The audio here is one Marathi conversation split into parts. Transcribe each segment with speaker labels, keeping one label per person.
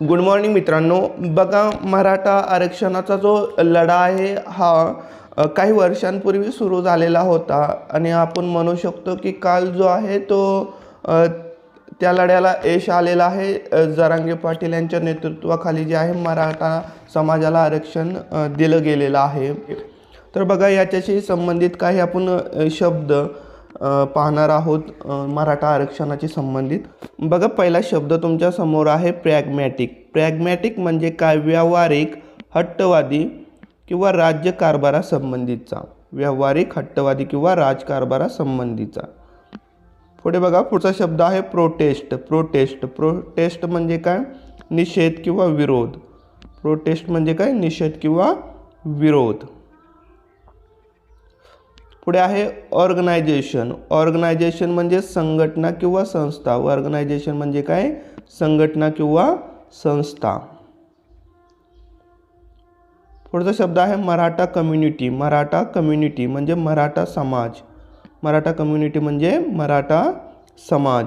Speaker 1: गुड मॉर्निंग मित्रांनो. बघा मराठा आरक्षणाचा जो लढा आहे हा काही वर्षांपूर्वी सुरू झालेला होता. आणि आपण म्हणू शकतो की काल जो आहे तो त्या लढ्याला यश आलेला आहे. जरांगे पाटील यांच्या नेतृत्वाखाली जे आहे मराठा समाजाला आरक्षण दिलं गेलेलं आहे. तर बघा याच्याशी संबंधित काही आपण शब्द पाहणार आहोत मराठा आरक्षणाशी संबंधित. बघा पहिला शब्द तुमच्यासमोर आहे प्रॅग्मॅटिक प्रॅग्मॅटिक म्हणजे काय व्यावहारिक हट्टवादी किंवा राज्यकारभारासंबंधीचा व्यावहारिक हट्टवादी किंवा राजकारभारासंबंधीचा पुढे बघा पुढचा शब्द आहे प्रोटेस्ट प्रोटेस्ट प्रोटेस्ट म्हणजे काय? निषेध किंवा विरोध. प्रोटेस्ट म्हणजे काय? निषेध किंवा विरोध. पुढे आहे ऑर्गनायझेशन. ऑर्गनायझेशन म्हणजे संघटना किंवा संस्था. ऑर्गनायझेशन म्हणजे काय? संघटना किंवा संस्था. पुढचा शब्द आहे मराठा कम्युनिटी. मराठा कम्युनिटी म्हणजे मराठा समाज. मराठा कम्युनिटी म्हणजे मराठा समाज.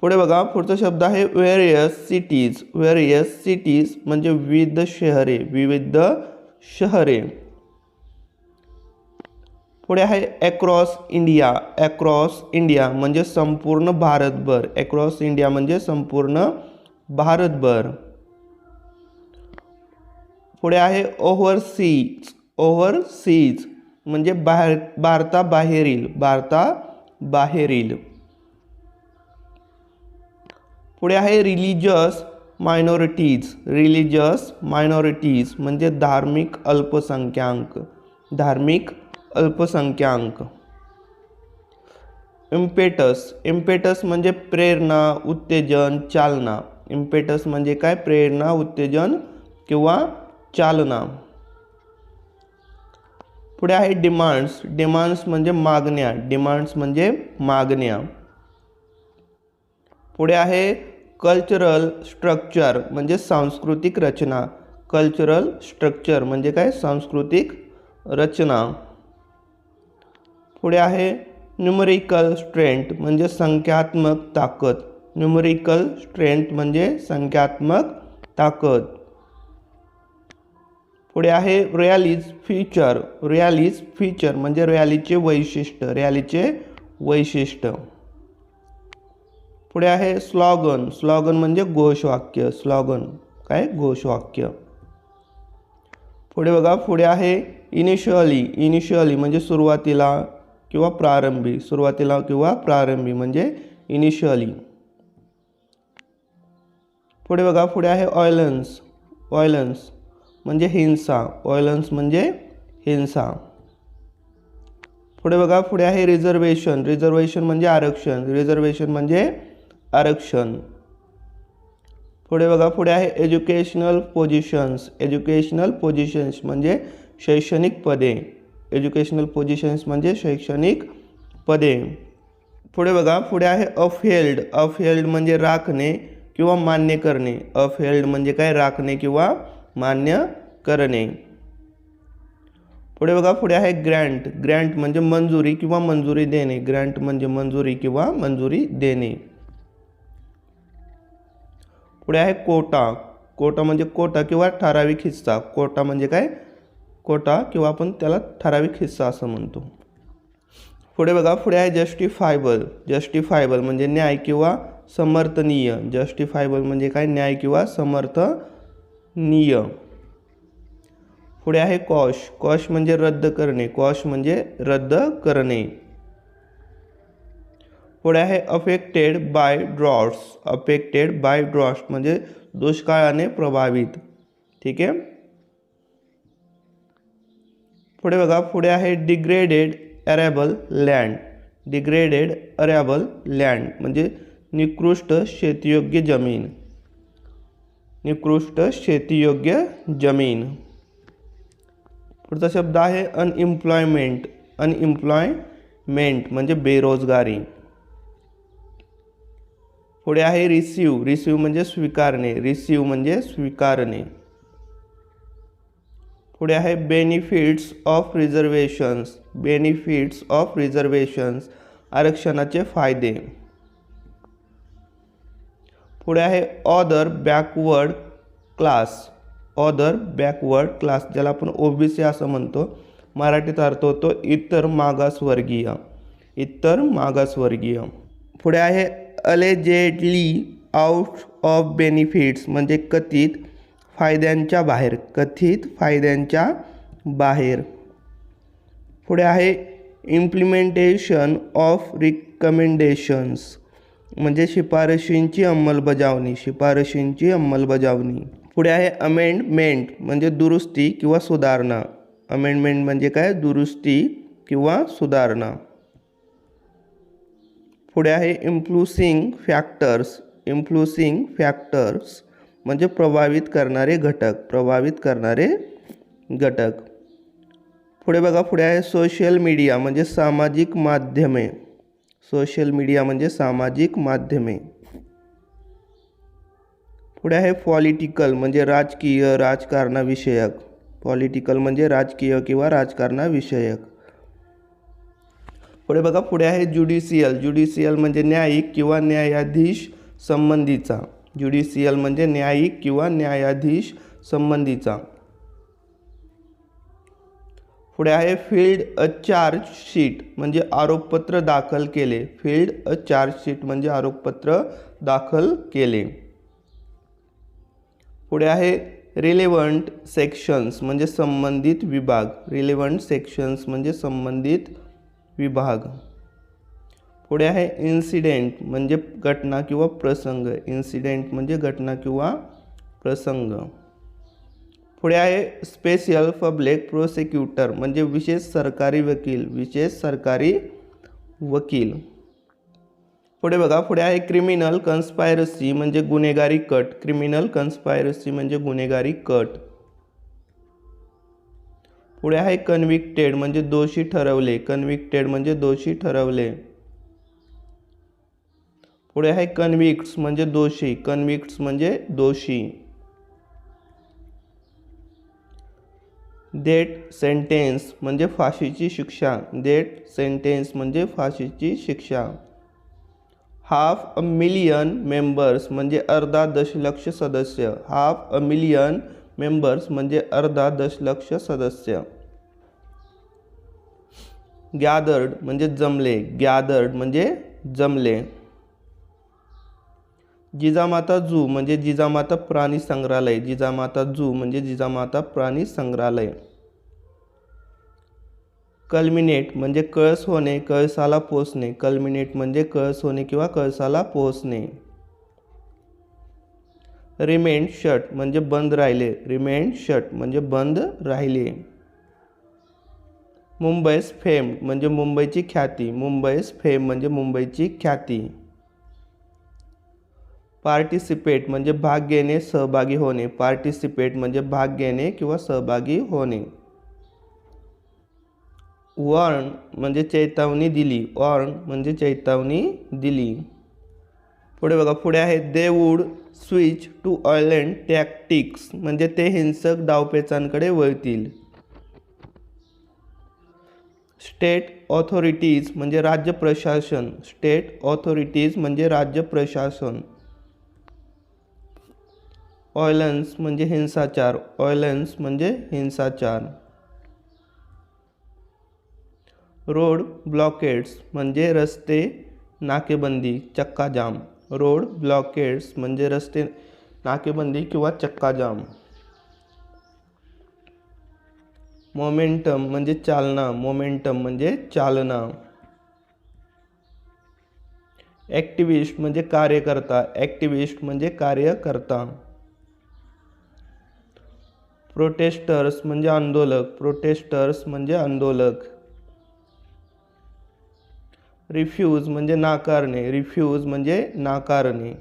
Speaker 1: पुढे बघा पुढचा शब्द आहे वेरियस सिटीज वेरियस सिटीज म्हणजे विविध शहरे. विविध शहरे. पुढे आहे अक्रॉस इंडिया अक्रॉस इंडिया म्हणजे संपूर्ण भारतभर. अक्रॉस इंडिया म्हणजे संपूर्ण भारतभर. पुढे आहे ओव्हरसीज ओव्हरसीज म्हणजे बाहेर, भारताबाहेरील भारताबाहेरील. पुढे आहे रिलिजियस मायनॉरिटीज रिलिजियस मायनॉरिटीज म्हणजे धार्मिक अल्पसंख्याक. धार्मिक अल्पसंख्याक. इम्पेटस इम्पेटस म्हणजे प्रेरणा, उत्तेजन, चालना. इम्पेटस म्हणजे काय? प्रेरणा, उत्तेजन किंवा चालना. पुढे आहे डिमांड्स डिमांड्स म्हणजे मागण्या. डिमांड्स म्हणजे मागण्या. पुढे आहे कल्चरल स्ट्रक्चर म्हणजे सांस्कृतिक रचना. कल्चरल स्ट्रक्चर म्हणजे काय? सांस्कृतिक रचना. पुढे आहे न्यूमरिकल स्ट्रेंथ म्हणजे संख्यात्मक ताकद. न्यूमरिकल स्ट्रेंथ म्हणजे संख्यात्मक ताकद. पुढे आहे रॅलीज फीचर रॅलीज फीचर म्हणजे रॅलीचे वैशिष्ट्य. रॅलीचे वैशिष्ट्य. पुढे आहे स्लॉगन स्लॉगन म्हणजे घोषवाक्य. स्लॉगन काय? घोषवाक्य. पुढे बघा. पुढे आहे इनिशियली इनिशियली म्हणजे सुरुवातीला. किंवा प्रारंभी, सुरुवातीला किंवा प्रारंभी म्हणजे इनिशियली पुढे बघा, पुढे आहे ऑयलन्स ऑयलन्स म्हणजे हिंसा. ऑयलन्स म्हणजे हिंसा. पुढे बघा, पुढे आहे रिझर्वेशन रिझर्वेशन म्हणजे आरक्षण. रिझर्वेशन म्हणजे आरक्षण. पुढे बघा, पुढे आहे एज्युकेशनल पोझिशन्स एज्युकेशनल पोझिशन्स म्हणजे शैक्षणिक पदे. एज्युकेशनल पोझिशन्स म्हणजे शैक्षणिक पदे. पुढे बघा, पुढे आहे अफेल्ड. अफेल्ड म्हणजे राखणे किंवा मान्य करणे. अफेल्ड म्हणजे काय? राखणे किंवा मान्य करणे. पुढे बघा, पुढे आहे ग्रँट ग्रँट म्हणजे मंजुरी किंवा मंजुरी देणे. ग्रँट म्हणजे मंजुरी किंवा मंजुरी देणे. पुढे आहे कोटा. कोटा म्हणजे कोटा किंवा ठराविक हिस्सा. कोटा म्हणजे काय? कोटा किंवा आपण त्याला ठराविक हिस्सा असं म्हणतो. पुढे बघा पुढे आहे जस्टिफायबल जस्टिफायबल म्हणजे न्याय किंवा समर्थनीय. जस्टिफायबल म्हणजे काय? न्याय किंवा समर्थनीय. पुढे आहे कॉश. कॉश म्हणजे रद्द करणे. कॉश म्हणजे रद्द करणे. पुढे आहे affected by droughts affected by droughts म्हणजे दुष्काळाने प्रभावित. ठीक आहे? पुढे बघा, पुढे आहे degraded arable land degraded arable land म्हणजे निकृष्ट शेतीयोग्य ज़मीन. निकृष्ट शेतीयोग्य ज़मीन. पुढचा शब्द आहे अनएम्प्लॉयमेंट अनएम्प्लॉयमेंट म्हणजे बेरोजगारी. पुढे आहे रिसिव्ह रिसिव्ह म्हणजे स्वीकारणे. रिसिव्ह म्हणजे स्वीकारणे. पुढे आहे benefits of reservations benefits of reservations आरक्षणाचे फायदे. पुढे आहे other backward class other backward class ज्याला आपण ओ बी सी असं म्हणतो. मराठीत अर्थ होतो इतर मागासवर्गीय. इतर मागासवर्गीय. पुढे आहे अलेजेडली आउट ऑफ बेनिफिट्स म्हणजे कथित फायद्यांच्या बाहेर कथित फायद्यांच्या बाहेर. पुढे आहे इम्प्लिमेंटेशन ऑफ रिकमेंडेशन्स म्हणजे शिफारशींची अंमलबजावणी शिफारशींची अंमलबजावणी. पुढे आहे अमेंडमेंट म्हणजे दुरुस्ती किंवा सुधारणा. अमेंडमेंट म्हणजे काय? दुरुस्ती किंवा सुधारणा. पुढे आहे इम्प्लुसिंग फॅक्टर्स इम्प्लुसिंग फॅक्टर्स म्हणजे प्रभावित करणारे घटक प्रभावित करणारे घटक. पुढे बघा पुढे आहे सोशल मीडिया म्हणजे सामाजिक माध्यमे. सोशल मीडिया म्हणजे सामाजिक माध्यमे. पुढे आहे पॉलिटिकल म्हणजे राजकीय राजकारणाविषयक. पॉलिटिकल म्हणजे राजकीय किंवा राजकारणाविषयक. पुढे बघा पुढे आहे ज्युडिशियल ज्युडिशियल म्हणजे न्यायिक किंवा न्यायाधीश संबंधीचा. ज्युडिशियल म्हणजे न्यायिक किंवा न्यायाधीश संबंधीचा. पुढे आहे फील्ड अ चार्ज शीट म्हणजे आरोपपत्र दाखल केले. फील्ड अ चार्ज शीट म्हणजे आरोपपत्र दाखल केले. पुढे आहे रिलेवंट सेक्शन्स म्हणजे संबंधित विभाग. रिलेवंट सेक्शन्स म्हणजे संबंधित विभाग. पुढे आहे इन्सिडेंट म्हणजे घटना किंवा प्रसंग. इन्सिडेंट म्हणजे घटना किंवा प्रसंग. पुढे आहे स्पेशल पब्लिक प्रोसिक्युटर म्हणजे विशेष सरकारी वकील, विशेष सरकारी वकील. पुढे बघा, पुढे आहे क्रिमिनल कन्स्पायरसी म्हणजे गुन्हेगारी कट. क्रिमिनल कन्स्पायरसी म्हणजे गुन्हेगारी कट. पुढे आहे कन्व्हिक्टेड म्हणजे दोषी ठरवले. कन्व्हिक्टेड म्हणजे दोषी ठरवले. पुढे आहे कन्व्हिक्ट्स म्हणजे दोषी. कन्व्हिक्ट्स म्हणजे दोषी. डेट सेंटेन्स म्हणजे फाशीची शिक्षा. डेट सेंटेन्स म्हणजे फाशीची शिक्षा. हाफ अ मिलियन मेंबर्स म्हणजे अर्धा दशलक्ष सदस्य. हाफ अ मिलियन मेंबर्स म्हणजे अर्धा दशलक्ष सदस्य. गॅदर्ड म्हणजे जमले. गॅदर्ड म्हणजे जमले. जिजामाता जू म्हणजे जिजामाता प्राणी संग्रहालय. जिजामाता जू म्हणजे जिजामाता प्राणी संग्रहालय. कल्मिनेट म्हणजे कळस होणे कळसाला पोचणे कल्मिनेट म्हणजे कळस होणे किंवा कळसाला पोहोचणे रिमेंड शट म्हणजे बंद राहिले. रिमेंड शट म्हणजे बंद राहिले. मुंबईस फेम म्हणजे मुंबईची ख्याती. मुंबईस फेम म्हणजे मुंबईची ख्याती. पार्टिसिपेट म्हणजे भाग घेणे सहभागी होणे. पार्टिसिपेट म्हणजे भाग घेणे किंवा सहभागी होणे. वॉर्न म्हणजे चेतावणी दिली. वॉर्न म्हणजे चेतावणी दिली. पुढे बघा पुढे आहे they would switch to violent tactics म्हणजे ते हिंसक डावपेचांकडे वळतील. स्टेट ऑथॉरिटीज म्हणजे राज्य प्रशासन. स्टेट ऑथॉरिटीज म्हणजे राज्य प्रशासन. ऑयलन्स म्हणजे हिंसाचार, ऑयलन्स म्हणजे हिंसाचार. रोड ब्लॉकेड्स म्हणजे रस्ते नाकेबंदी, चक्काजाम. रोड ब्लॉकेड्स म्हणजे रस्ते नाकेबंदी किंवा चक्काजाम. मोमेंटम म्हणजे चालना, मोमेंटम म्हणजे चालना. ॲक्टिविस्ट म्हणजे कार्यकर्ता ॲक्टिविस्ट म्हणजे कार्यकर्ता. प्रोटेस्टर्स म्हणजे आंदोलक, प्रोटेस्टर्स म्हणजे आंदोलक. रिफ्यूज म्हणजे नाकारणे, रिफ्यूज म्हणजे नाकारणे.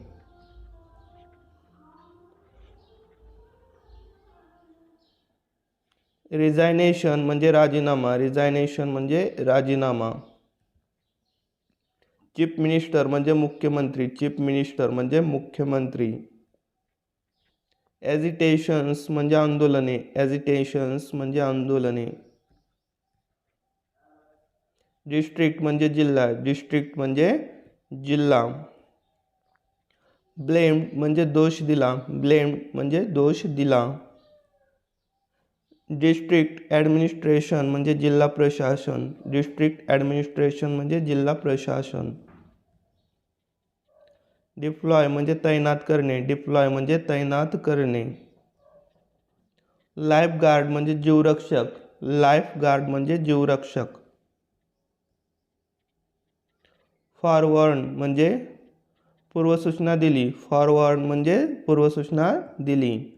Speaker 1: रिझायनेशन म्हणजे राजीनामा, रिझायनेशन म्हणजे राजीनामा. चीफ मिनिस्टर म्हणजे मुख्यमंत्री, चीफ मिनिस्टर म्हणजे मुख्यमंत्री. ॲजिटेशन्स म्हणजे आंदोलने. ॲजिटेशन्स म्हणजे आंदोलने. डिस्ट्रिक्ट म्हणजे जिल्हा. डिस्ट्रिक्ट म्हणजे जिल्हा. ब्लेम्ड म्हणजे दोष दिला. ब्लेम्ड म्हणजे दोष दिला. डिस्ट्रिक्ट ॲडमिनिस्ट्रेशन म्हणजे जिल्हा प्रशासन. डिस्ट्रिक्ट ॲडमिनिस्ट्रेशन म्हणजे जिल्हा प्रशासन. डिप्लॉय म्हणजे तैनात करणे. डिप्लॉय म्हणजे तैनात करणे. लाईफ गार्ड म्हणजे जीवरक्षक. लाईफ गार्ड म्हणजे जीवरक्षक. फॉरवर्ड म्हणजे पूर्वसूचना दिली. फॉरवर्ड म्हणजे पूर्वसूचना दिली.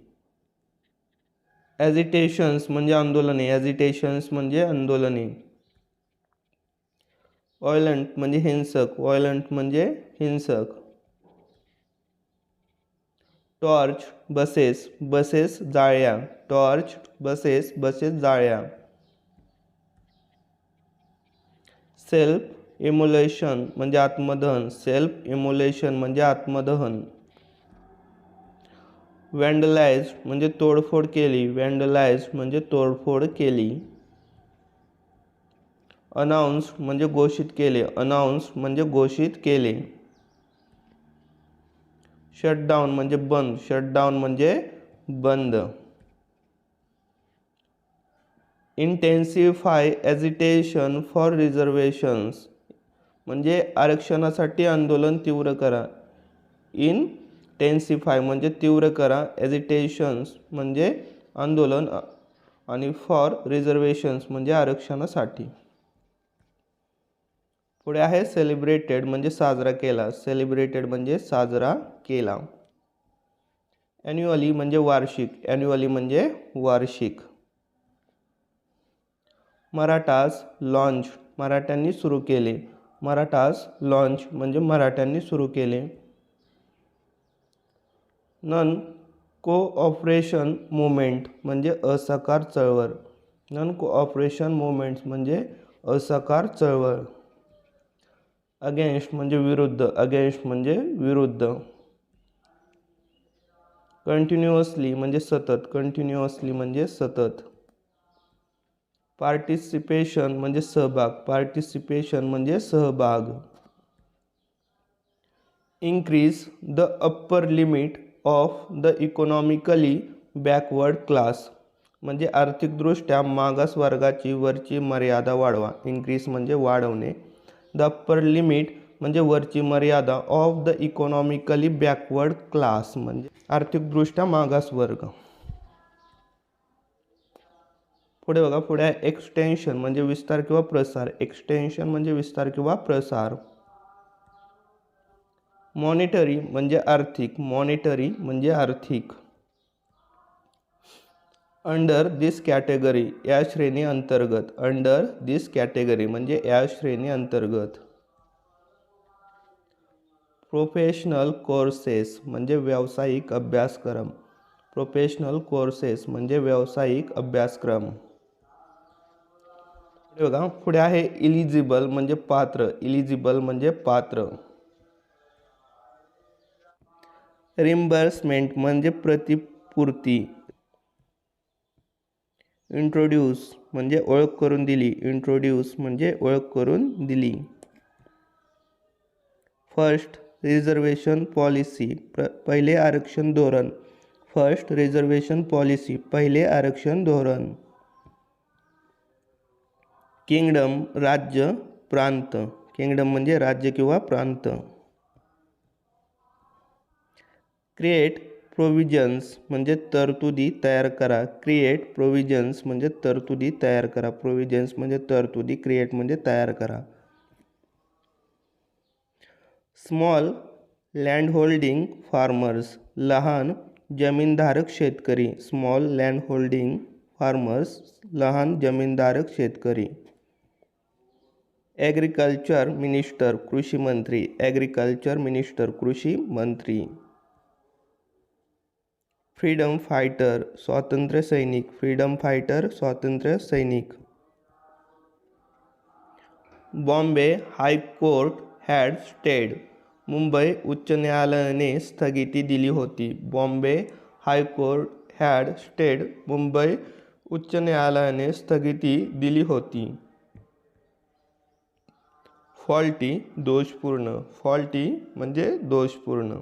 Speaker 1: ॲजिटेशन्स म्हणजे आंदोलने. ॲजिटेशन्स म्हणजे आंदोलने. वॉयलंट म्हणजे हिंसक. वॉयलंट म्हणजे हिंसक. टॉर्च, बसेस बसेस जाळ्या, टॉर्च, बसेस बसेस जाळ्या. सेल्फ इम्युलेशन म्हणजे आत्मदहन. सेल्फ इम्युलेशन म्हणजे आत्मदहन. वँडलाइज म्हणजे तोडफोड केली. वँडलाइज म्हणजे तोडफोड केली. अनाऊन्स म्हणजे घोषित केले. अनाऊन्स म्हणजे घोषित केले. शटडाऊन म्हणजे बंद. शटडाऊन म्हणजे बंद. इंटेन्सिफाय एजिटेशन फॉर रिझर्वेशन्स म्हणजे आरक्षणासाठी आंदोलन तीव्र करा. इन टेन्सिफाय म्हणजे तीव्र करा. एजिटेशन्स म्हणजे आंदोलन आणि फॉर रिझर्वेशन्स म्हणजे आरक्षणासाठी. पुढे आहे सेलिब्रेटेड म्हणजे साजरा केला. सेलिब्रेटेड म्हणजे साजरा केला. ॲन्युअली म्हणजे वार्षिक. ॲन्युअली म्हणजे वार्षिक. मराठास लॉन्च मराठ्यांनी सुरू केले. मराठास लॉन्च म्हणजे मराठ्यांनी सुरू केले. नन कोऑपरेशन मुवमेंट म्हणजे असहकार चळवळ. नन कोऑपरेशन मुवमेंट्स म्हणजे असहकार चळवळ. अगेन्स्ट म्हणजे विरुद्ध अगेन्स्ट म्हणजे विरुद्ध. कंटिन्युअसली म्हणजे सतत कंटिन्युअसली म्हणजे सतत. पार्टिसिपेशन म्हणजे सहभाग पार्टिसिपेशन म्हणजे सहभाग. Increase the upper limit of the economically backward class. म्हणजे आर्थिकदृष्ट्या मागास वर्गाची वरची मर्यादा वाढवा. इन्क्रीज म्हणजे वाढवणे. द अप्पर लिमिट म्हणजे वरची मर्यादा of the economically backward class म्हणजे आर्थिकदृष्ट्या मागास वर्ग. पुढे बघा एक्सटेन्शन म्हणजे विस्तार किंवा प्रसार. एक्सटेन्शन म्हणजे विस्तार किंवा प्रसार. मॉनिटरी म्हणजे आर्थिक. मॉनिटरी म्हणजे आर्थिक. अंडर दिस कॅटेगरी या श्रेणी अंतर्गत अंडर दिस कॅटेगरी म्हणजे या श्रेणी अंतर्गत. प्रोफेशनल कोर्सेस म्हणजे व्यावसायिक अभ्यासक्रम. प्रोफेशनल कोर्सेस म्हणजे व्यावसायिक अभ्यासक्रम. बघा पुढे आहे इलिजिबल म्हणजे पात्र. इलिजिबल म्हणजे पात्र. रिम्बर्समेंट म्हणजे प्रतिपूर्ती. इंट्रोड्यूस म्हणजे ओळख करून दिली. इंट्रोड्यूस म्हणजे ओळख करून दिली. फ़र्स्ट रिझर्वेशन पॉलिसी पहिले आरक्षण धोरण. फ़र्स्ट रिझर्वेशन पॉलिसी पहिले आरक्षण धोरण. किंगडम राज्य, प्रांत. किंगडम म्हणजे राज्य किंवा प्रांत. क्रिएट प्रोविजन्स म्हणजे तरतुदी तयार करा. क्रिएट प्रोविजन्स म्हणजे तरतुदी तयार करा. प्रोविजन्स म्हणजे तरतुदी क्रिएट म्हणजे तयार करा. स्मॉल लँड होल्डिंग फार्मर्स लहान जमीनधारक शेतकरी. स्मॉल लँड होल्डिंग फार्मर्स लहान जमीनधारक शेतकरी. ॲग्रिकल्चर मिनिस्टर कृषी मंत्री. ॲग्रिकल्चर मिनिस्टर कृषी मंत्री. फ्रीडम फायटर स्वातंत्र्य सैनिक फ्रीडम फायटर स्वातंत्र्य सैनिक. Bombay high court had stayed Mumbai उच्च न्यायालयाने स्थगिती दिली होती. Bombay high court had stayed Mumbai उच्च न्यायालयाने स्थगिती दिली होती. फॉल्टी दोषपूर्ण. फॉल्टी म्हणजे दोषपूर्ण.